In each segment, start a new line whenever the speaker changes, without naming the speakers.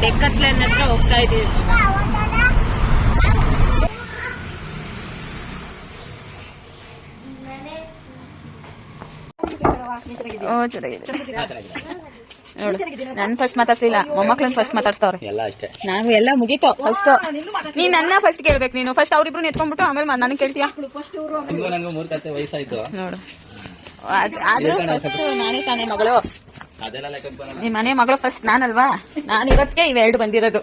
ಡೆಕ್ಕತ್ಲೆನ್ ಹತ್ರ ಹೋಗ್ತಾ ಇದೀವಿ. ಓ ಚೆನ್ನಾಗಿದೆ. ನೋಡು ನಾನು ಫಸ್ಟ್ ಮಾತಾಡ್ಲಿಲ್ಲ ಮೊಮ್ಮಕ್ಳನ್ನ ಫಸ್ಟ್ ಮಾತಾಡ್ಸ್ತವ್ರೆ.
ಎಲ್ಲ ಅಷ್ಟೇ.
ನಾವು ಎಲ್ಲ ಮುಗೀತು ಫಸ್ಟ್ ನೀನ್ ನನ್ನ ಫಸ್ಟ್ ಕೇಳ್ಬೇಕು ನೀನು. ಫಸ್ಟ್ ಅವ್ರಿಬ್ರು ಎತ್ಕೊಂಡ್ಬಿಟ್ಟು ಆಮೇಲೆ ನನಗೆ ಕೇಳ್ತೀಯಾ? ನೋಡು. ಆದ್- ಆದ್ರೂ ಫಸ್ಟ್ ನಾನೇ ತಾನೇ ಮಗಳು. ನಿಮ್ಮ ಮನೆ ಮಗಳು ಫಸ್ಟ್ ನಾನಲ್ವಾ? ನಾನು ಇವತ್ತಿಗೆ ಇವೆರಡು ಬಂದಿರೋದು.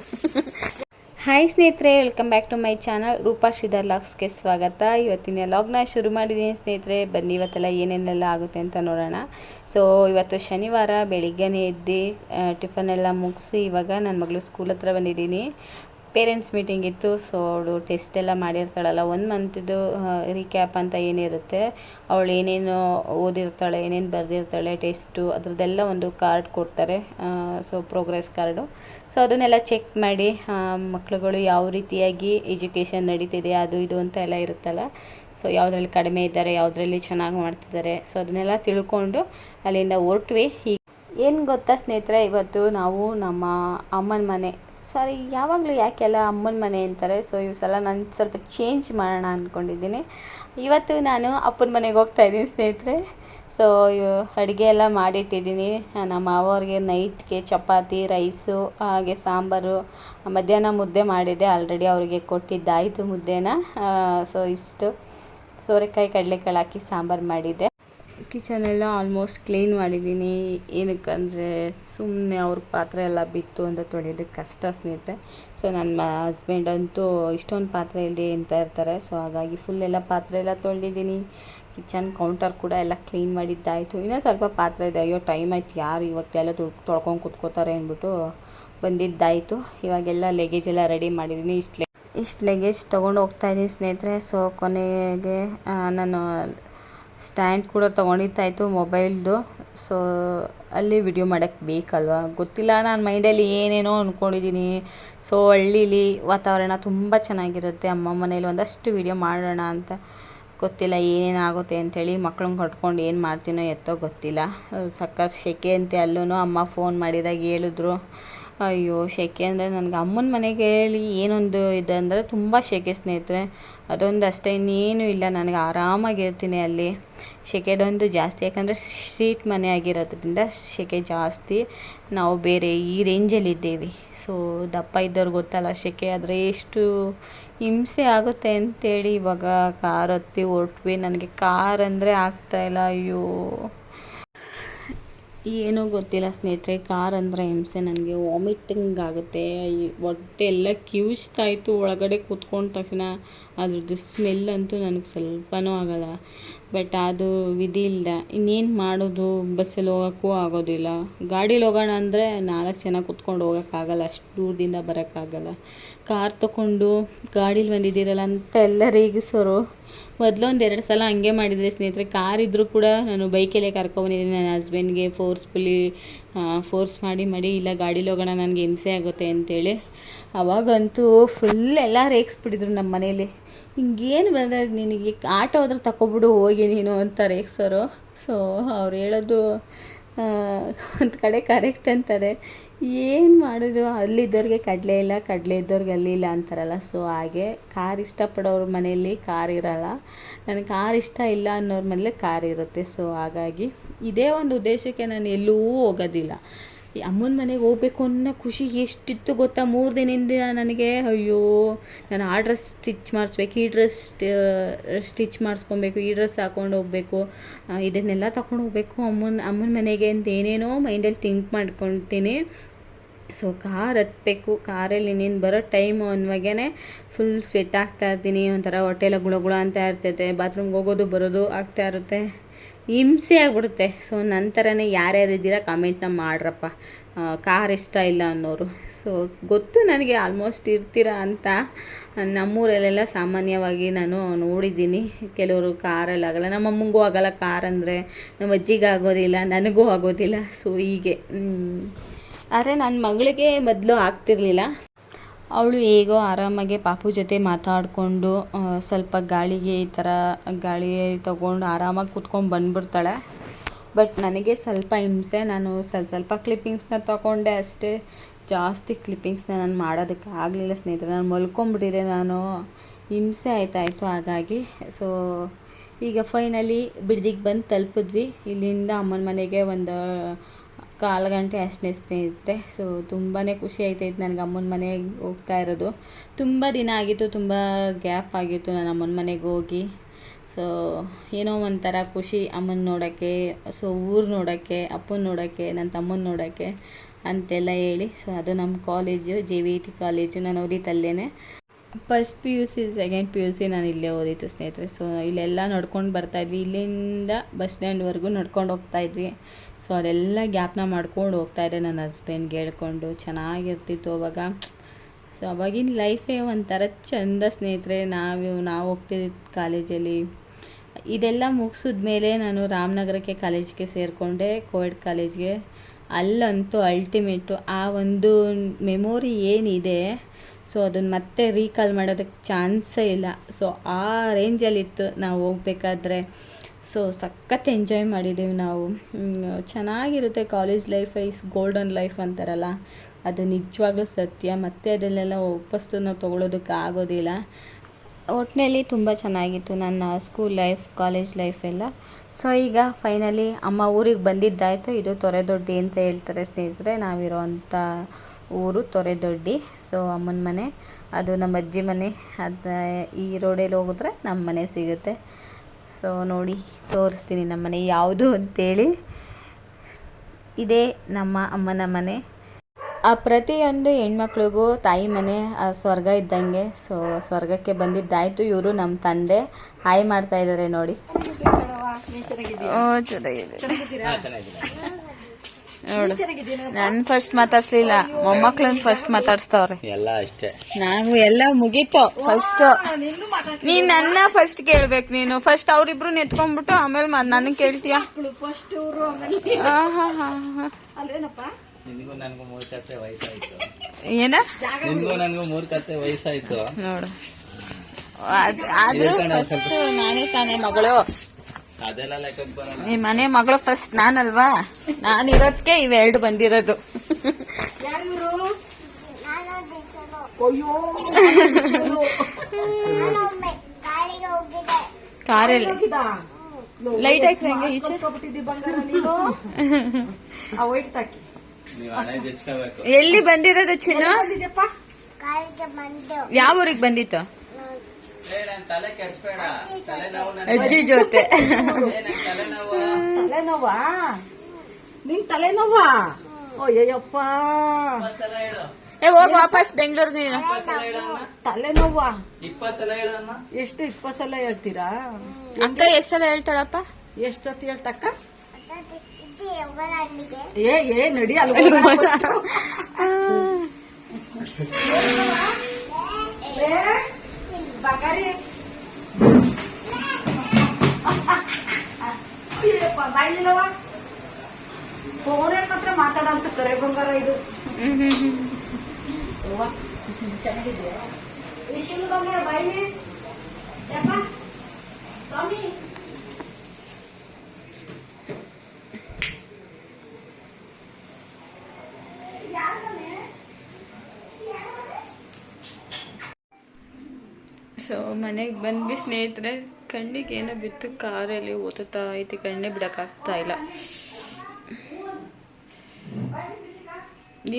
ಹಾಯ್ ಸ್ನೇಹಿತರೆ welcome back to my channel Rupa Shridhar ಲಾಗ್ಸ್ಗೆ ಸ್ವಾಗತ. ಇವತ್ತಿನ ಲಾಗ್ನ ಶುರು ಮಾಡಿದ್ದೀನಿ ಸ್ನೇಹಿತರೆ. ಬನ್ನಿ ಇವತ್ತೆಲ್ಲ ಏನೇನೆಲ್ಲ ಆಗುತ್ತೆ ಅಂತ ನೋಡೋಣ. ಸೊ ಇವತ್ತು ಶನಿವಾರ ಬೆಳಿಗ್ಗೆನೇ ಎದ್ದು ಟಿಫನ್ ಎಲ್ಲ ಮುಗಿಸಿ ಇವಾಗ ನನ್ನ ಮಗಳು ಸ್ಕೂಲ್ ಹತ್ರ ಬಂದಿದ್ದೀನಿ. ಪೇರೆಂಟ್ಸ್ ಮೀಟಿಂಗ್ ಇತ್ತು ಸೊ ಅವಳು ಟೆಸ್ಟ್ ಎಲ್ಲ ಮಾಡಿರ್ತಾಳಲ್ಲ, ಒಂದು ಮಂತಿದ್ದು ರೀಕ್ಯಾಪ್ ಅಂತ ಏನಿರುತ್ತೆ, ಅವಳು ಏನೇನು ಓದಿರ್ತಾಳೆ, ಏನೇನು ಬರೆದಿರ್ತಾಳೆ ಟೆಸ್ಟು ಅದರದ್ದೆಲ್ಲ ಒಂದು ಕಾರ್ಡ್ ಕೊಡ್ತಾರೆ ಸೊ ಪ್ರೋಗ್ರೆಸ್ ಕಾರ್ಡು ಸೊ ಅದನ್ನೆಲ್ಲ ಚೆಕ್ ಮಾಡಿ ಮಕ್ಕಳುಗಳು ಯಾವ ರೀತಿಯಾಗಿ ಎಜುಕೇಷನ್ ನಡೀತಿದೆ, ಅದು ಇದು ಅಂತ ಎಲ್ಲ ಇರುತ್ತಲ್ಲ ಸೊ ಯಾವುದ್ರಲ್ಲಿ ಕಡಿಮೆ ಇದ್ದಾರೆ, ಯಾವುದ್ರಲ್ಲಿ ಚೆನ್ನಾಗಿ ಮಾಡ್ತಿದ್ದಾರೆ ಸೊ ಅದನ್ನೆಲ್ಲ ತಿಳ್ಕೊಂಡು ಅಲ್ಲಿಂದ ಹೊರಟ್ವಿ. ಏನು ಗೊತ್ತಾ ಸ್ನೇಹಿತರೆ, ಇವತ್ತು ನಾವು ನಮ್ಮ ಅಮ್ಮನ ಮನೆ ಸಾರಿ ಯಾವಾಗಲೂ ಯಾಕೆಲ್ಲ ಅಮ್ಮನ ಮನೆ ಅಂತಾರೆ? ಸೊ ಈ ಸಲ ನಾನು ಸ್ವಲ್ಪ ಚೇಂಜ್ ಮಾಡೋಣ ಅಂದ್ಕೊಂಡಿದ್ದೀನಿ ಇವತ್ತು ನಾನು ಅಪ್ಪನ ಮನೆಗೆ ಹೋಗ್ತಾ ಇದ್ದೀನಿ ಸ್ನೇಹಿತರೆ. ಸೊ ಅಡುಗೆ ಎಲ್ಲ ಮಾಡಿಟ್ಟಿದ್ದೀನಿ. ನಮ್ಮ ಮಾವವ್ರಿಗೆ ನೈಟ್ಗೆ ಚಪಾತಿ ರೈಸು ಹಾಗೆ ಸಾಂಬಾರು, ಮಧ್ಯಾಹ್ನ ಮುದ್ದೆ ಮಾಡಿದ್ದೆ. ಆಲ್ರೆಡಿ ಅವರಿಗೆ ಕೊಟ್ಟಿದ್ದಾಯಿತು ಮುದ್ದೆನ. ಸೊ ಇಷ್ಟು. ಸೋರೆಕಾಯಿ, ಕಡಲೆಕಾಳು ಹಾಕಿ ಸಾಂಬಾರು ಮಾಡಿದ್ದೆ. ಕಿಚನ್ ಎಲ್ಲ ಆಲ್ಮೋಸ್ಟ್ ಕ್ಲೀನ್ ಮಾಡಿದ್ದೀನಿ. ಏನಕ್ಕಂದರೆ ಸುಮ್ಮನೆ ಅವ್ರ ಪಾತ್ರೆ ಎಲ್ಲ ಬಿತ್ತು ಅಂತ ತೊಳೆಯೋದಕ್ಕೆ ಕಷ್ಟ ಸ್ನೇಹಿತರೆ. ಸೊ ನನ್ನ ಹಸ್ಬೆಂಡ್ ಅಂತೂ ಇಷ್ಟೊಂದು ಪಾತ್ರೆ ಇಲ್ಲಿ ಅಂತ ಇರ್ತಾರೆ. ಸೊ ಹಾಗಾಗಿ ಫುಲ್ ಎಲ್ಲ ಪಾತ್ರೆ ಎಲ್ಲ ತೊಳೆದಿದ್ದೀನಿ. ಕಿಚನ್ ಕೌಂಟರ್ ಕೂಡ ಎಲ್ಲ ಕ್ಲೀನ್ ಮಾಡಿದ್ದಾಯಿತು. ಇನ್ನೂ ಸ್ವಲ್ಪ ಪಾತ್ರೆ ಇದೆ. ಅಯ್ಯೋ ಟೈಮ್ ಆಯ್ತು ಯಾರು ಇವತ್ತೆಲ್ಲ ತೊಳ್ ತೊಳ್ಕೊಂಡು ಕುತ್ಕೋತಾರೆ ಅಂದ್ಬಿಟ್ಟು ಬಂದಿದ್ದಾಯಿತು. ಇವಾಗೆಲ್ಲ ಲಗೇಜ್ ಎಲ್ಲ ರೆಡಿ ಮಾಡಿದ್ದೀನಿ. ಇಷ್ಟು ಇಷ್ಟು ಲಗೇಜ್ ತೊಗೊಂಡು ಹೋಗ್ತಾಯಿದ್ದೀನಿ ಸ್ನೇಹಿತರೆ. ಸೊ ಕೊನೆಗೆ ನಾನು ಸ್ಟ್ಯಾಂಡ್ ಕೂಡ ತೊಗೊಂಡಿತ್ತಾಯಿತು ಮೊಬೈಲ್ದು ಸೊ ಅಲ್ಲಿ ವಿಡಿಯೋ ಮಾಡೋಕ್ಕೆ ಬೇಕಲ್ವ? ಗೊತ್ತಿಲ್ಲ, ನಾನು ಮೈಂಡಲ್ಲಿ ಏನೇನೋ ಅಂದ್ಕೊಂಡಿದ್ದೀನಿ ಸೊ ಹಳ್ಳೀಲಿ ವಾತಾವರಣ ತುಂಬ ಚೆನ್ನಾಗಿರುತ್ತೆ. ಅಮ್ಮ ಮನೇಲಿ ಒಂದಷ್ಟು ವಿಡಿಯೋ ಮಾಡೋಣ ಅಂತ ಗೊತ್ತಿಲ್ಲ, ಏನೇನಾಗುತ್ತೆ ಅಂಥೇಳಿ ಮಕ್ಳನ್ನ ಕಟ್ಕೊಂಡು ಏನು ಮಾಡ್ತೀನೋ ಎತ್ತೋ ಗೊತ್ತಿಲ್ಲ. ಸಕ್ಕ ಶೆಕೆ ಅಂತೆ ಅಲ್ಲೂ ಅಮ್ಮ ಫೋನ್ ಮಾಡಿದಾಗ ಹೇಳಿದ್ರು. ಅಯ್ಯೋ ಸೆಕೆ ಅಂದರೆ ನನಗೆ ಅಮ್ಮನ ಮನೆಗೆ ಹೇಳಿ ಏನೊಂದು ಇದೆ ಅಂದರೆ ತುಂಬ ಸೆಕೆ ಸ್ನೇಹಿತರೆ. ಅದೊಂದು ಅಷ್ಟೇ, ಇನ್ನೇನು ಇಲ್ಲ. ನನಗೆ ಆರಾಮಾಗಿರ್ತೀನಿ ಅಲ್ಲಿ. ಸೆಕೆದೊಂದು ಜಾಸ್ತಿ, ಯಾಕಂದರೆ ಸೀಟ್ ಮನೆ ಆಗಿರೋದ್ರಿಂದ ಸೆಕೆ ಜಾಸ್ತಿ. ನಾವು ಬೇರೆ ಈ ರೇಂಜಲ್ಲಿದ್ದೇವೆ ಸೊ ದಪ್ಪ ಇದ್ದವ್ರು ಗೊತ್ತಲ್ಲ ಸೆಕೆ ಆದರೆ ಎಷ್ಟು ಹಿಂಸೆ ಆಗುತ್ತೆ ಅಂತೇಳಿ ಇವಾಗ ಕಾರ್ ಹತ್ತಿ ಹೊರಟ್ವಿ. ನನಗೆ ಕಾರ್ ಅಂದರೆ ಆಗ್ತಾಯಿಲ್ಲ ಅಯ್ಯೋ. ಏನೋ ಗೊತ್ತಿಲ್ಲ ಸ್ನೇಹಿತರೆ, ಕಾರ್ ಅಂದರೆ ಹಿಂಸೆ, ನನಗೆ ವಾಮಿಟಿಂಗ್ ಆಗುತ್ತೆ ಹೊಟ್ಟೆ ಎಲ್ಲ ಇತ್ತು, ಒಳಗಡೆ ಕೂತ್ಕೊಂಡ ತಕ್ಷಣ ಅದ್ರದ್ದು ಸ್ಮೆಲ್ ಅಂತೂ ನನಗೆ ಸ್ವಲ್ಪನೂ ಆಗಲ್ಲ. ಬಟ್ ಅದು ವಿಧಿ ಇಲ್ಲ ಇನ್ನೇನು ಮಾಡೋದು? ಬಸ್ಸಲ್ಲಿ ಹೋಗೋಕ್ಕೂ ಆಗೋದಿಲ್ಲ. ಗಾಡೀಲಿ ಹೋಗೋಣ ಅಂದರೆ ನಾಲ್ಕು ಜನ ಕೂತ್ಕೊಂಡು ಹೋಗೋಕ್ಕಾಗಲ್ಲ, ಅಷ್ಟು ದೂರದಿಂದ ಬರೋಕ್ಕಾಗಲ್ಲ. ಕಾರ್ ತಗೊಂಡು ಗಾಡೀಲಿ ಬಂದಿದ್ದೀರಲ್ಲ ಅಂತ ಎಲ್ಲ ರೇಗಿಸೋರು ಮೊದಲೊಂದು ಎರಡು ಸಲ ಹಂಗೆ ಮಾಡಿದರೆ ಸ್ನೇಹಿತರೆ, ಕಾರ್ ಇದ್ದರೂ ಕೂಡ ನಾನು ಬೈಕಲ್ಲೇ ಕರ್ಕೊಬಂದಿದ್ದೀನಿ. ನನ್ನ ಹಸ್ಬೆಂಡ್ಗೆ ಫೋರ್ಸ್ಫುಲಿ ಫೋರ್ಸ್ ಮಾಡಿ ಮಾಡಿ, ಇಲ್ಲ ಗಾಡೀಲಿ ಹೋಗೋಣ, ನನಗೆ ಹಿಂಸೆ ಆಗುತ್ತೆ ಅಂತೇಳಿ. ಅವಾಗಂತೂ ಫುಲ್ ಎಲ್ಲ ರೇಗಿಸ್ಬಿಟ್ಟಿದ್ರು ನಮ್ಮ ಮನೇಲಿ ಹಿಂಗೇನು ಬಂದ, ನಿನಗೆ ಆಟೋ ಹೋದ್ರೆ ತಗೊಬಿಡು ಹೋಗಿ ನೀನು ಅಂತ ರೇಗಿಸೋರು ಸೊ ಅವ್ರು ಹೇಳೋದು ಒಂದು ಕಡೆ ಕರೆಕ್ಟ್ ಅಂತಾರೆ ಏನು ಮಾಡೋದು? ಅಲ್ಲಿದ್ದವ್ರಿಗೆ ಕಡಲೆ ಇಲ್ಲ ಕಡಲೆ ಇದ್ದವ್ರಿಗೆ ಅಲ್ಲಿ ಇಲ್ಲ ಅಂತಾರಲ್ಲ. ಸೊ ಹಾಗೆ ಕಾರ್ ಇಷ್ಟಪಡೋರ ಮನೆಯಲ್ಲಿ ಕಾರ್ ಇರಲ್ಲ. ನನಗೆ ಕಾರ್ ಇಷ್ಟ ಇಲ್ಲ ಅನ್ನೋರ ಮನೇಲಿ ಕಾರ್ ಇರುತ್ತೆ. ಸೊ ಹಾಗಾಗಿ ಇದೇ ಒಂದು ಉದ್ದೇಶಕ್ಕೆ ನಾನು ಎಲ್ಲೂ ಹೋಗೋದಿಲ್ಲ. ಈ ಅಮ್ಮನ ಮನೆಗೆ ಹೋಗ್ಬೇಕು ಅನ್ನೋ ಖುಷಿ ಎಷ್ಟಿತ್ತು ಗೊತ್ತಾ? ಮೂರು ದಿನದಿಂದ ನನಗೆ ಅಯ್ಯೋ, ನಾನು ಆ ಡ್ರೆಸ್ ಸ್ಟಿಚ್ ಮಾಡಿಸ್ಬೇಕು, ಈ ಡ್ರೆಸ್ ಸ್ಟಿಚ್ ಮಾಡಿಸ್ಕೊಬೇಕು, ಈ ಡ್ರೆಸ್ ಹಾಕೊಂಡು ಹೋಗಬೇಕು ಇದನ್ನೆಲ್ಲ ತಗೊಂಡು ಹೋಗ್ಬೇಕು. ಅಮ್ಮನ ಅಮ್ಮನ ಮನೆಗೆ ಅಂತ ಏನೇನೋ ಮೈಂಡಲ್ಲಿ ಥಿಂಕ್ ಮಾಡ್ಕೊಳ್ತೀನಿ. ಸೊ ಕಾರ್ ಹತ್ತಬೇಕು. ಕಾರಲ್ಲಿ ನೀನು ಬರೋ ಟೈಮು ಅನ್ನುವಾಗೇ ಫುಲ್ ಸ್ವೆಟ್ ಆಗ್ತಾ ಇರ್ತೀನಿ. ಒಂಥರ ಹೊಟ್ಟೆಲ್ಲ ಗುಳ ಗುಳ ಅಂತ ಇರ್ತೈತೆ. ಬಾತ್ರೂಮ್ಗೆ ಹೋಗೋದು, ಬರೋದು ಆಗ್ತಾ ಇರುತ್ತೆ. ಹಿಂಸೆ ಆಗ್ಬಿಡುತ್ತೆ. ಸೊ ನಂತರನೇ ಯಾರ್ಯಾರು ಇದ್ದೀರಾ ಕಮೆಂಟ್ನ ಮಾಡ್ರಪ್ಪ. ಕಾರ್ ಇಷ್ಟ ಇಲ್ಲ ಅನ್ನೋರು. ಸೊ ಗೊತ್ತು ನನಗೆ ಆಲ್ಮೋಸ್ಟ್ ಇರ್ತೀರಾ ಅಂತ. ನಮ್ಮೂರಲ್ಲೆಲ್ಲ ಸಾಮಾನ್ಯವಾಗಿ ನಾನು ನೋಡಿದ್ದೀನಿ. ಕೆಲವರು ಕಾರಲ್ಲಿ ಆಗಲ್ಲ. ನಮ್ಮ ಅಮ್ಮಂಗೂ ಆಗೋಲ್ಲ ಕಾರ್ ಅಂದರೆ. ನಮ್ಮ ಅಜ್ಜಿಗೆ ಆಗೋದಿಲ್ಲ, ನನಗೂ ಆಗೋದಿಲ್ಲ. ಸೊ ಹೀಗೆ. ಆದರೆ ನನ್ನ ಮಗಳಿಗೆ ಮೊದಲು ಆಗ್ತಿರ್ಲಿಲ್ಲ. ಅವಳು ಹೇಗೋ ಆರಾಮಾಗಿ ಪಾಪು ಜೊತೆ ಮಾತಾಡಿಕೊಂಡು ಸ್ವಲ್ಪ ಗಾಳಿಗೆ ಈ ಥರ ಗಾಳಿ ತಗೊಂಡು ಆರಾಮಾಗಿ ಕೂತ್ಕೊಂಡು ಬಂದ್ಬಿಡ್ತಾಳೆ. ಬಟ್ ನನಗೆ ಸ್ವಲ್ಪ ಹಿಂಸೆ, ನಾನು ಸ್ವಲ್ಪ ಸ್ವಲ್ಪ ಕ್ಲಿಪ್ಪಿಂಗ್ಸ್ನ ತಗೊಂಡೆ ಅಷ್ಟೇ. ಜಾಸ್ತಿ ಕ್ಲಿಪ್ಪಿಂಗ್ಸ್ನ ನಾನು ಮಾಡೋದಕ್ಕೆ ಆಗಲಿಲ್ಲ ಸ್ನೇಹಿತರೆ, ನಾನು ಮಲ್ಕೊಂಬಿಟ್ಟಿದ್ದೆ ನಾನು. ಹಿಂಸೆ ಆಯ್ತಾಯಿತು ಹಾಗಾಗಿ. ಸೊ ಈಗ ಫೈನಲಿ ಬಿಡ್ದಿಗೆ ಬಂದು ತಲುಪಿದ್ವಿ. ಇಲ್ಲಿಂದ ಅಮ್ಮನ ಮನೆಗೆ ಒಂದು ಕಾಲು ಗಂಟೆ ಅಷ್ಟೇ ಸ್ನೇಹಿತರೆ. ಸೊ ತುಂಬಾ ಖುಷಿ ಆಯ್ತೈತೆ ನನಗೆ ಅಮ್ಮನ ಮನೆಗೆ ಹೋಗ್ತಾ ಇರೋದು. ತುಂಬ ದಿನ ಆಗಿತ್ತು, ತುಂಬ ಗ್ಯಾಪ್ ಆಗಿತ್ತು ನಾನು ಅಮ್ಮನ ಮನೆಗೆ ಹೋಗಿ. ಸೊ ಏನೋ ಒಂಥರ ಖುಷಿ ಅಮ್ಮನ ನೋಡೋಕ್ಕೆ ಸೊ ಊರು ನೋಡೋಕ್ಕೆ, ಅಪ್ಪನ ನೋಡೋಕ್ಕೆ ನನ್ನ ತಮ್ಮನ ನೋಡೋಕ್ಕೆ ಅಂತೆಲ್ಲ ಹೇಳಿ. ಸೊ ಅದು ನಮ್ಮ college J V T college ನಾನು ಓದಿದ್ದಲ್ಲೇ first P U C second P U C ನಾನು ಇಲ್ಲೇ ಓದಿತ್ತು ಸ್ನೇಹಿತರೆ. ಸೊ ಇಲ್ಲೆಲ್ಲ ನಡ್ಕೊಂಡು ಬರ್ತಾಯಿದ್ವಿ ಇಲ್ಲಿಂದ ಬಸ್ ಸ್ಟ್ಯಾಂಡ್ವರೆಗೂ ನಡ್ಕೊಂಡು ಹೋಗ್ತಾಯಿದ್ವಿ ಸೊ ಅದೆಲ್ಲ ಗ್ಯಾಪ್ನ ಮಾಡ್ಕೊಂಡು ಹೋಗ್ತಾಯಿದ್ದೆ ನನ್ನ ಹಸ್ಬೆಂಡ್ಗೆ ಹೇಳ್ಕೊಂಡು. ಚೆನ್ನಾಗಿರ್ತಿತ್ತು ಅವಾಗ. ಸೊ ಅವಾಗಿನ ಲೈಫೇ ಒಂಥರ ಚಂದ ಸ್ನೇಹಿತರೆ. ನಾವು ನಾವು ಹೋಗ್ತಿದ್ದ ಕಾಲೇಜಲ್ಲಿ ಇದೆಲ್ಲ ಮುಗಿಸಿದ್ಮೇಲೆ ನಾನು ರಾಮನಗರಕ್ಕೆ ಕಾಲೇಜ್ಗೆ ಸೇರಿಕೊಂಡೆ ಕೋವಿಡ್ ಕಾಲೇಜ್ಗೆ ಅಲ್ಲಂತೂ ಅಲ್ಟಿಮೇಟು ಆ ಒಂದು ಮೆಮೊರಿ ಏನಿದೆ ಸೊ ಅದನ್ನು ಮತ್ತೆ ರೀಕಾಲ್ ಮಾಡೋದಕ್ಕೆ ಚಾನ್ಸೇ ಇಲ್ಲ. ಸೊ ಆ ರೇಂಜಲ್ಲಿತ್ತು ನಾವು ಹೋಗ್ಬೇಕಾದ್ರೆ. ಸೊ ಸಖತ್ ಎಂಜಾಯ್ ಮಾಡಿದ್ದೀವಿ ನಾವು. ಚೆನ್ನಾಗಿರುತ್ತೆ college life is golden life ಅಂತಾರಲ್ಲ. ಅದು ನಿಜವಾಗ್ಲೂ ಸತ್ಯ. ಮತ್ತೆ ಅದನ್ನೆಲ್ಲ ವಾಪಸ್ಸು ನಾವು ತೊಗೊಳೋದಕ್ಕೆ ಆಗೋದಿಲ್ಲ. ಒಟ್ಟಿನಲ್ಲಿ ತುಂಬ ಚೆನ್ನಾಗಿತ್ತು ನನ್ನ ಸ್ಕೂಲ್ ಲೈಫ್ ಕಾಲೇಜ್ ಲೈಫ್ ಎಲ್ಲ. ಸೊ ಈಗ ಫೈನಲಿ ಅಮ್ಮ ಊರಿಗೆ ಬಂದಿದ್ದಾಯಿತು. ಇದು ತೊರೆದೊಡ್ಡಿ ಅಂತ ಹೇಳ್ತಾರೆ ಸ್ನೇಹಿತರೆ. ನಾವಿರೋವಂಥ ಊರು ತೊರೆದೊಡ್ಡಿ. ಸೊ ಅಮ್ಮನ ಮನೆ ಅದು ನಮ್ಮ ಅಜ್ಜಿ ಮನೆ. ಅದು ಈ ರೋಡಲ್ಲಿ ಹೋಗಿದ್ರೆ ನಮ್ಮ ಮನೆ ಸಿಗುತ್ತೆ. ಸೊ ನೋಡಿ ತೋರಿಸ್ತೀನಿ ನಮ್ಮ ಮನೆ ಯಾವುದು ಅಂತೇಳಿ. ಇದೇ ನಮ್ಮ ಅಮ್ಮನ ಮನೆ. ಆ ಪ್ರತಿಯೊಂದು ಹೆಣ್ಮಕ್ಳಿಗೂ ತಾಯಿ ಮನೆ ಆ ಸ್ವರ್ಗ ಇದ್ದಂಗೆ. ಸೊ ಸ್ವರ್ಗಕ್ಕೆ ಬಂದಿದ್ದಾಯ್ತು ಇವರು ನಮ್ಮ ತಂದೆ. ಹಾಯ್ ಮಾಡ್ತಾ ಇದ್ದಾರೆ ನೋಡಿ ಓ ಚೆನ್ನಾಗಿದೆ
ಹಾ ಚೆನ್ನಾಗಿದೆ
ನೋಡು. ನಾನು ಫಸ್ಟ್ ಮಾತಾಡ್ಸ್ಲಿಲ್ಲ. ಮೊಮ್ಮಕ್ಳನ್ನ ಫಸ್ಟ್ ಮಾತಾಡ್ಸ್ತವ್ರೆ.
ಎಲ್ಲ ಅಷ್ಟೇ.
ನಾವು ಎಲ್ಲ ಮುಗೀತು. ಫಸ್ಟ್ ನೀನ್ ನನ್ನ ಫಸ್ಟ್ ಕೇಳ್ಬೇಕು ನೀನು. ಫಸ್ಟ್ ಅವ್ರಿಬ್ರು ಎತ್ಕೊಂಡ್ಬಿಟ್ಟು ಆಮೇಲೆ ನನಗೆ ಕೇಳ್ತೀಯ? ಆ, ಹಾ, ಹಾ, ಹಾ.
ನಿನ್ಗೂ ನನ್ಗೂ ಮೂರ್ ಕತ್ತೆ ವಯಸ್ಸಾಯ್ತು.
ಏನ?
ನಿನ್ಗೂ ನನ್ಗೂ ಮೂರ್ ಕತ್ತೆ ವಯಸ್ಸಾಯ್ತು.
ನೋಡು. ಆದ್ರೂ ಫಸ್ಟ್ ನಾನೇ ತಾನೇ ಮಗಳು.
ಅದೆಲ್ಲ ಲೆಕ್ಕಕ್ಕೆ ಬರಲ್ಲ.
ಈ ಮನೆ ಮಗಳು ಫಸ್ಟ್ ನಾನಲ್ವಾ? ನಾನಿರೋದ್ಕೆ ಇವೆರಡು ಬಂದಿರೋದು. ಕಾರಲ್ಲಿ. ಲೈಟ್ ಹಾಕಿ ಹೆಂಗೆ ಈಚೆ. ಎಲ್ಲಿ ಬಂದಿರೋದು ಚಿನ್ನ? ಯಾವ ಊರಿಗೆ ಬಂದಿತ್ತು? ಅಜ್ಜಿ ಜೊತೆ.
ಏ
ತಲೆನೋವಾ? ನಿನ್ ತಲೆನೋವಾ?
ಇಪ್ಪತ್ ಹೇಳು.
ಏ ಹೋಗ್ ವಾಪಸ್ ಬೆಂಗಳೂರಿಗೆ ನೀನು.
ಇಪ್ಪತ್
ತಲೆನೋವಾ?
ಇಪ್ಪತ್ ಸಲ ಹೇಳಮ್ಮ
ಎಷ್ಟು ಇಪ್ಪತ್ತು ಸಲ ಹೇಳ್ತೀರಾ?
ಅಕ್ಕ ಎಷ್ಟ್ ಸಲ ಹೇಳ್ತಾಳಪ್ಪ?
ಎಷ್ಟೊತ್ತು ಹೇಳ್ತಕ್ಕ? ಏ ಏ ನಡಿ ಅಲ್ಲಿ ಫೋನ್ ಹತ್ರ ಮಾತಾಡಂತ ಕರೆ ಬಂಗಾರ ಇದು ಅವ್ವ, ಚೆನ್ನಾಗಿದ್ಯಾ ಈ ಶಿವನ ಬಂಗಾರ ಬಾಯಿಲಿ ಯಪ್ಪ ಸ್ವಾಮಿ
ಸೊ ಮನೆಗೆ ಬಂದ್ವಿ ಸ್ನೇಹಿತರೆ. ಕಣ್ಣಿಗೆ ಏನೋ ಬಿತ್ತು, ಕಾರಲ್ಲಿ ಓದುತ್ತಾ ಐತಿ, ಕಣ್ಣೇ ಬಿಡೋಕ್ಕಾಗ್ತಾ ಇಲ್ಲ.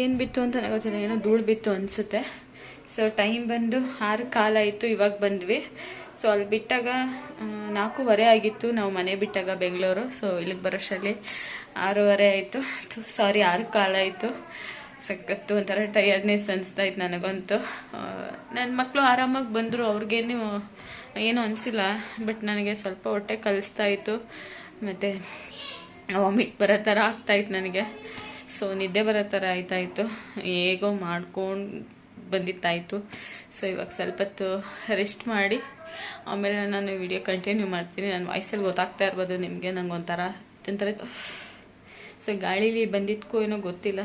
ಏನು ಬಿತ್ತು ಅಂತ ಗೊತ್ತಿಲ್ಲ, ಏನೋ ಧೂಳು ಬಿತ್ತು ಅನಿಸುತ್ತೆ. ಸೊ ಟೈಮ್ ಬಂದು ಆರು ಕಾಲ ಆಯಿತು, ಇವಾಗ ಬಂದ್ವಿ. ಸೊ ಅಲ್ಲಿ ಬಿಟ್ಟಾಗ ನಾಲ್ಕೂವರೆ ಆಗಿತ್ತು, ನಾವು ಮನೆ ಬಿಟ್ಟಾಗ ಬೆಂಗಳೂರು. ಸೊ ಇಲ್ಲಿಗೆ ಬರೋಷ್ಟರಲ್ಲಿ ಆರೂವರೆ ಆಯಿತು. ಸಾರಿ ಆರು ಕಾಲ ಆಯಿತು. ಸಖತ್ತು ಒಂಥರ ಟಯರ್ಡ್ನೆಸ್ ಅನಿಸ್ತಾ ಇತ್ತು ನನಗಂತೂ. ನನ್ನ ಮಕ್ಕಳು ಆರಾಮಾಗಿ ಬಂದರು ಅವ್ರಿಗೇನು ಏನು ಅನಿಸಿಲ್ಲ ಬಟ್ ನನಗೆ ಸ್ವಲ್ಪ ಹೊಟ್ಟೆ ಕಲಿಸ್ತಾ ಇತ್ತು. ಮತ್ತು ವಾಮಿಟ್ ಬರೋ ಥರ ಆಗ್ತಾಯಿತ್ತು ನನಗೆ. ಸೊ ನಿದ್ದೆ ಬರೋ ಥರ ಆಯ್ತಾಯಿತ್ತು ಹೇಗೋ ಮಾಡ್ಕೊಂಡು ಬಂದಿತ್ತಾಯಿತು ಸೊ ಇವಾಗ ಸ್ವಲ್ಪ ಹೊತ್ತು ರೆಸ್ಟ್ ಮಾಡಿ, ಆಮೇಲೆ ನಾನು ವಿಡಿಯೋ ಕಂಟಿನ್ಯೂ ಮಾಡ್ತೀನಿ. ನನ್ನ ವಾಯ್ಸಲ್ಲಿ ಗೊತ್ತಾಗ್ತಾ ಇರ್ಬೋದು ನಿಮಗೆ ನಂಗೆ ಒಂಥರ ಒಂಥರ ಸೊ, ಗಾಳಿಲಿ ಬಂದಿದ್ದಕ್ಕೂ ಏನೋ ಗೊತ್ತಿಲ್ಲ.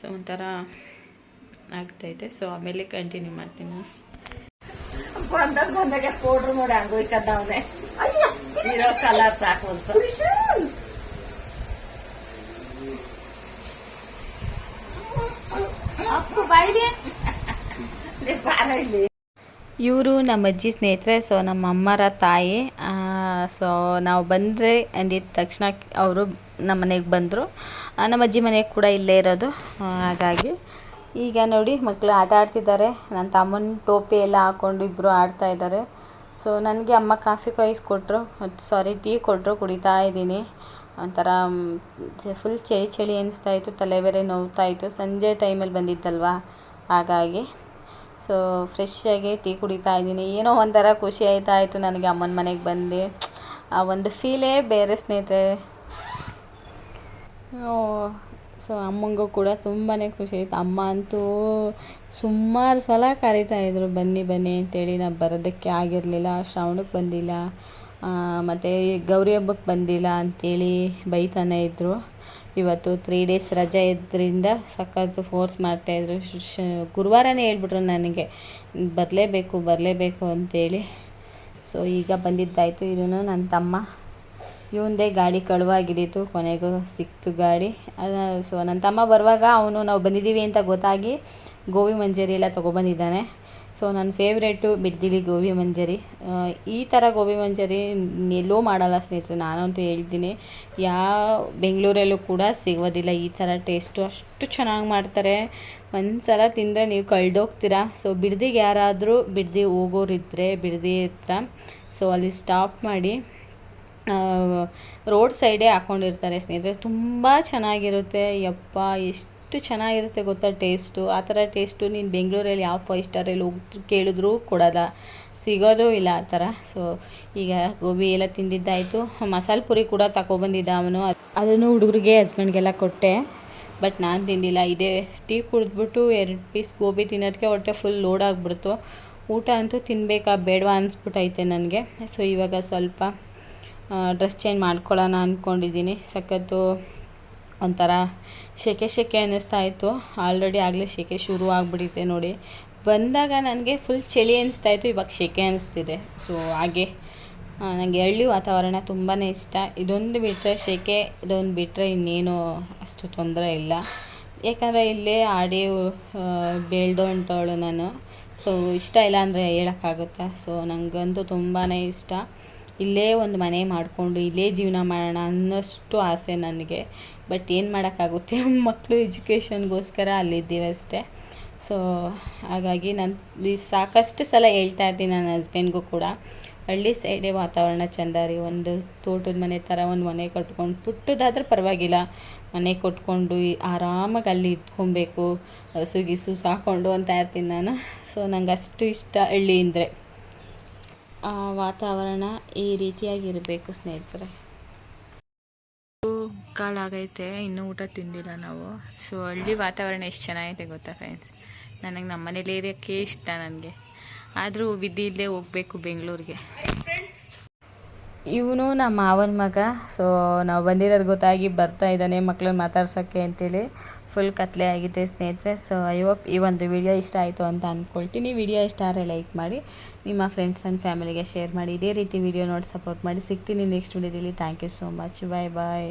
ಸೊ ಒಂಥರ ಆಗ್ತೈತೆ. ಸೊ ಆಮೇಲೆ ಕಂಟಿನ್ಯೂ ಮಾಡ್ತೀನಿ.
ಪೌಡ್ರ್ ನೋಡಿ ಹಂಗೋಯ್ತದ ಅವನೇ. ಇರೋ ಕಲರ್ ಸಾಕು ಅಂತ.
ಇವರು ನಮ್ಮ ಅಜ್ಜಿ ಸ್ನೇಹಿತರೆ ಸೊ ನಮ್ಮ ಅಮ್ಮರ ತಾಯಿ ಸೊ ನಾವು ಬಂದರೆ ಅಂದಿದ್ದ ತಕ್ಷಣ ಅವರು ನಮ್ಮ ಮನೆಗೆ ಬಂದರು. ನಮ್ಮ ಅಜ್ಜಿ ಮನೆಗೆ ಕೂಡ ಇಲ್ಲೇ ಇರೋದು. ಹಾಗಾಗಿ ಈಗ ನೋಡಿ ಮಕ್ಕಳು ಆಟ ಆಡ್ತಿದ್ದಾರೆ. ನನ್ನ ತಮ್ಮನ ಟೋಪಿ ಎಲ್ಲ ಹಾಕ್ಕೊಂಡು ಇಬ್ಬರು ಆಡ್ತಾ ಇದ್ದಾರೆ. ಸೊ ನನಗೆ ಅಮ್ಮ ಕಾಫಿ ಕೊಟ್ಟರು ಸಾರಿ ಟೀ ಕೊಟ್ಟರು ಕುಡಿತಾ ಇದ್ದೀನಿ. ಒಂಥರ ಫುಲ್ ಚಳಿ ಚಳಿ ಅನಿಸ್ತಾ ಇತ್ತು, ತಲೆ ಬೇರೆ ನೋವ್ತಾ ಇತ್ತು. ಸಂಜೆ ಟೈಮಲ್ಲಿ ಬಂದಿದ್ದಲ್ವಾ ಹಾಗಾಗಿ ಸೊ ಫ್ರೆಶ್ ಆಗಿ ಟೀ ಕುಡಿತಾ ಇದ್ದೀನಿ. ಏನೋ ಒಂಥರ ಖುಷಿ ಆಯ್ತಾ ಇತ್ತು ನನಗೆ ಅಮ್ಮನ ಮನೆಗೆ ಬಂದು. ಆ ಒಂದು ಫೀಲೇ ಬೇರೆ ಸ್ನೇಹಿತರೆ. ಸೊ ಅಮ್ಮಂಗೂ ಕೂಡ ತುಂಬಾ ಖುಷಿ ಆಯಿತು. ಅಮ್ಮ ಅಂತೂ ಸುಮಾರು ಸಲ ಕರೀತಾ ಇದ್ರು, ಬನ್ನಿ ಬನ್ನಿ ಅಂತೇಳಿ. ನಾವು ಬರೋದಕ್ಕೆ ಆಗಿರಲಿಲ್ಲ, ಶ್ರಾವಣಕ್ಕೆ ಬಂದಿಲ್ಲ ಮತ್ತು ಗೌರಿ ಹಬ್ಬಕ್ಕೆ ಬಂದಿಲ್ಲ ಅಂಥೇಳಿ ಬೈತಾನೆ ಇದ್ದರು ಇವತ್ತು ತ್ರೀ ಡೇಸ್ ರಜೆ ಇದ್ದರಿಂದ ಸಖತ್ತು ಫೋರ್ಸ್ ಮಾಡ್ತಾಯಿದ್ರು ಗುರುವಾರನೇ ಹೇಳ್ಬಿಟ್ರು ನನಗೆ, ಬರಲೇಬೇಕು ಬರಲೇಬೇಕು ಅಂತೇಳಿ. ಸೊ ಈಗ ಬಂದಿದ್ದಾಯಿತು. ಇದನ್ನು ನನ್ನ ತಮ್ಮ. ಇವಂದೇ ಗಾಡಿ ಕಳುವಾಗಿದ್ದಿತ್ತು ಕೊನೆಗೂ ಸಿಕ್ತು ಗಾಡಿ. ಸೊ ನನ್ನ ತಮ್ಮ ಬರುವಾಗ ಅವನು, ನಾವು ಬಂದಿದ್ದೀವಿ ಅಂತ ಗೊತ್ತಾಗಿ ಗೋಬಿ ಮಂಚೂರಿ ಎಲ್ಲ ತೊಗೊಬಂದಿದ್ದಾನೆ ಸೊ ನನ್ನ ಫೇವ್ರೇಟು ಬಿಡ್ದಿಲಿ ಗೋಬಿ ಮಂಜರಿ. ಈ ಥರ ಗೋಬಿ ಮಂಜರಿ ಎಲ್ಲೂ ಮಾಡಲ್ಲ ಸ್ನೇಹಿತರೆ, ನಾನಂತೂ ಹೇಳ್ತೀನಿ ಯಾವ ಬೆಂಗಳೂರಲ್ಲೂ ಕೂಡ ಸಿಗೋದಿಲ್ಲ ಈ ಥರ ಟೇಸ್ಟು ಅಷ್ಟು ಚೆನ್ನಾಗಿ ಮಾಡ್ತಾರೆ. ಒಂದು ಸಲ ತಿಂದರೆ ನೀವು ಕಳ್ದೋಗ್ತೀರಾ? ಸೊ ಬಿಡ್ದಿಗೆ ಯಾರಾದರೂ ಬಿಡ್ದಿ ಹೋಗೋರಿದ್ದರೆ ಬಿಡ್ದಿ ಹತ್ರ. ಸೊ ಅಲ್ಲಿ ಸ್ಟಾಪ್ ಮಾಡಿ ರೋಡ್ ಸೈಡೇ ಹಾಕ್ಕೊಂಡಿರ್ತಾರೆ ಸ್ನೇಹಿತರೆ. ತುಂಬ ಚೆನ್ನಾಗಿರುತ್ತೆ. ಯಪ್ಪ, ಎಷ್ಟು ಚೆನ್ನಾಗಿರುತ್ತೆ ಗೊತ್ತಾ ಟೇಸ್ಟು? ಆ ಥರ ಟೇಸ್ಟು ನೀನು ಬೆಂಗಳೂರಲ್ಲಿ ಯಾವ ಫೈವ್ ಸ್ಟಾರಲ್ಲಿ ಹೋಗಿ ಕೇಳಿದ್ರೂ ಕೊಡೋಲ್ಲ. ಸಿಗೋದು ಇಲ್ಲ ಆ ಥರ. ಸೊ ಈಗ ಗೋಬಿ ಎಲ್ಲ ತಿಂದಿದ್ದಾಯಿತು. ಮಸಾಲೆ ಪುರಿ ಕೂಡ ತಗೊಬಂದಿದ್ದ ಅವನು. ಅದನ್ನು ಹುಡುಗರಿಗೆ, ಹಸ್ಬೆಂಡ್ಗೆಲ್ಲ ಕೊಟ್ಟೆ. ಬಟ್ ನಾನು ತಿಂದಿಲ್ಲ. ಇದೇ ಟೀ ಕುಡಿದ್ಬಿಟ್ಟು ಎರಡು ಪೀಸ್ ಗೋಬಿ ತಿನ್ನೋದಕ್ಕೆ ಹೊಟ್ಟೆ ಫುಲ್ ಲೋಡ್ ಆಗಿಬಿಡ್ತು. ಊಟ ಅಂತೂ ತಿನ್ನಬೇಕಾ ಬೇಡವಾ ಅನಿಸ್ಬಿಟ್ಟೈತೆ ನನಗೆ. ಸೊ ಇವಾಗ ಸ್ವಲ್ಪ ಡ್ರೆಸ್ ಚೇಂಜ್ ಮಾಡ್ಕೊಳ್ಳೋಣ ಅಂದ್ಕೊಂಡಿದ್ದೀನಿ ಸಖತ್ತು ಒಂಥರ ಸೆಕೆ ಸೆಕೆ ಅನ್ನಿಸ್ತಾ ಇತ್ತು. ಆಲ್ರೆಡಿ ಆಗಲೇ ಸೆಕೆ ಶುರು ಆಗಿಬಿಟ್ಟಿದೆ ನೋಡಿ. ಬಂದಾಗ ನನಗೆ ಫುಲ್ ಚಳಿ ಅನ್ನಿಸ್ತಾ ಇತ್ತು, ಇವಾಗ ಸೆಕೆ ಅನ್ನಿಸ್ತಿದೆ ಸೊ ಹಾಗೆ ನನಗೆ ಹಳ್ಳಿ ವಾತಾವರಣ ತುಂಬಾ ಇಷ್ಟ. ಇದೊಂದು ಬಿಟ್ಟರೆ ಸೆಕೆ ಇದೊಂದು ಬಿಟ್ಟರೆ ಇನ್ನೇನು ಅಷ್ಟು ತೊಂದರೆ ಇಲ್ಲ. ಯಾಕಂದರೆ ಇಲ್ಲೇ ಆಡಿ ಬೆಳ್ದೊಂಟವಳು ನಾನು. ಸೊ ಇಷ್ಟ ಇಲ್ಲ ಅಂದರೆ ಹೇಳೋಕ್ಕಾಗುತ್ತಾ? ಸೊ ನನಗಂತೂ ತುಂಬಾ ಇಷ್ಟ. ಇಲ್ಲೇ ಒಂದು ಮನೆ ಮಾಡಿಕೊಂಡು ಇಲ್ಲೇ ಜೀವನ ಮಾಡೋಣ ಅನ್ನೋಷ್ಟು ಆಸೆ ನನಗೆ. ಬಟ್ ಏನು ಮಾಡೋಕ್ಕಾಗುತ್ತೆ? ಮಕ್ಕಳು ಎಜುಕೇಷನ್ಗೋಸ್ಕರ ಅಲ್ಲಿದ್ದೀವಿ ಅಷ್ಟೇ. ಸೊ ಹಾಗಾಗಿ ನಾನು ಸಾಕಷ್ಟು ಸಲ ಹೇಳ್ತಾ ಇರ್ತೀನಿ ನನ್ನ ಹಸ್ಬೆಂಡ್ಗೂ ಕೂಡ. ಹಳ್ಳಿ ಸೈಡೇ ವಾತಾವರಣ ಚೆಂದ ರೀ. ಒಂದು ತೋಟದ ಮನೆ ಥರ ಒಂದು ಮನೆ ಕಟ್ಕೊಂಡು ಪುಟ್ಟದಾದ್ರೆ ಪರವಾಗಿಲ್ಲ. ಮನೆ ಕೊಟ್ಕೊಂಡು ಆರಾಮಾಗಿ ಅಲ್ಲಿ ಇಟ್ಕೊಬೇಕು. ಹಸು ಗಿಸು ಸಾಕೊಂಡು ಅಂತ ಇರ್ತೀನಿ ನಾನು. ಸೊ ನಂಗೆ ಅಷ್ಟು ಇಷ್ಟ ಹಳ್ಳಿ ಅಂದರೆ. ವಾತಾವರಣ ಈ ರೀತಿಯಾಗಿರಬೇಕು ಸ್ನೇಹಿತರೆ. ಕಾಲಾಗೈತೆ ಇನ್ನೂ ಊಟ ತಿಂದಿಲ್ಲ ನಾವು. ಸೊ ಹಳ್ಳಿ ವಾತಾವರಣ ಎಷ್ಟು ಚೆನ್ನಾಗಿದೆ ಗೊತ್ತಾ ಫ್ರೆಂಡ್ಸ್ ನನಗೆ ನಮ್ಮ ಮನೇಲಿ ಇರೋಕ್ಕೆ ಇಷ್ಟ ನನಗೆ. ಆದರೂ ವಿಧಿ ಇಲ್ಲೇ ಹೋಗಬೇಕು ಬೆಂಗಳೂರಿಗೆ. ಇವನು ನಮ್ಮ ಮಾವನ ಮಗ. ಸೊ ನಾವು ಬಂದಿರೋದು ಗೊತ್ತಾಗಿ ಬರ್ತಾ ಇದ್ದಾನೆ ಮಕ್ಕಳನ್ನ ಮಾತಾಡ್ಸೋಕ್ಕೆ ಅಂತೇಳಿ. ಫುಲ್ ಕತ್ಲೆ ಆಗಿದೆ ಸ್ನೇಹಿತರೆ. ಸೊ ಐ ಹೋಪ್ ಈ ಒಂದು ವಿಡಿಯೋ ಇಷ್ಟ ಆಯಿತು ಅಂತ ಅಂದ್ಕೊಳ್ತೀನಿ ವಿಡಿಯೋ ಇಷ್ಟ ಆದರೆ ಲೈಕ್ ಮಾಡಿ, ನಿಮ್ಮ ಫ್ರೆಂಡ್ಸ್ ಆ್ಯಂಡ್ ಫ್ಯಾಮಿಲಿಗೆ ಶೇರ್ ಮಾಡಿ. ಇದೇ ರೀತಿ ವಿಡಿಯೋ ನೋಡಿ ಸಪೋರ್ಟ್ ಮಾಡಿ. ಸಿಗ್ತೀನಿ ನೆಕ್ಸ್ಟ್ ವಿಡಿಯೋದಲ್ಲಿ thank you so much bye bye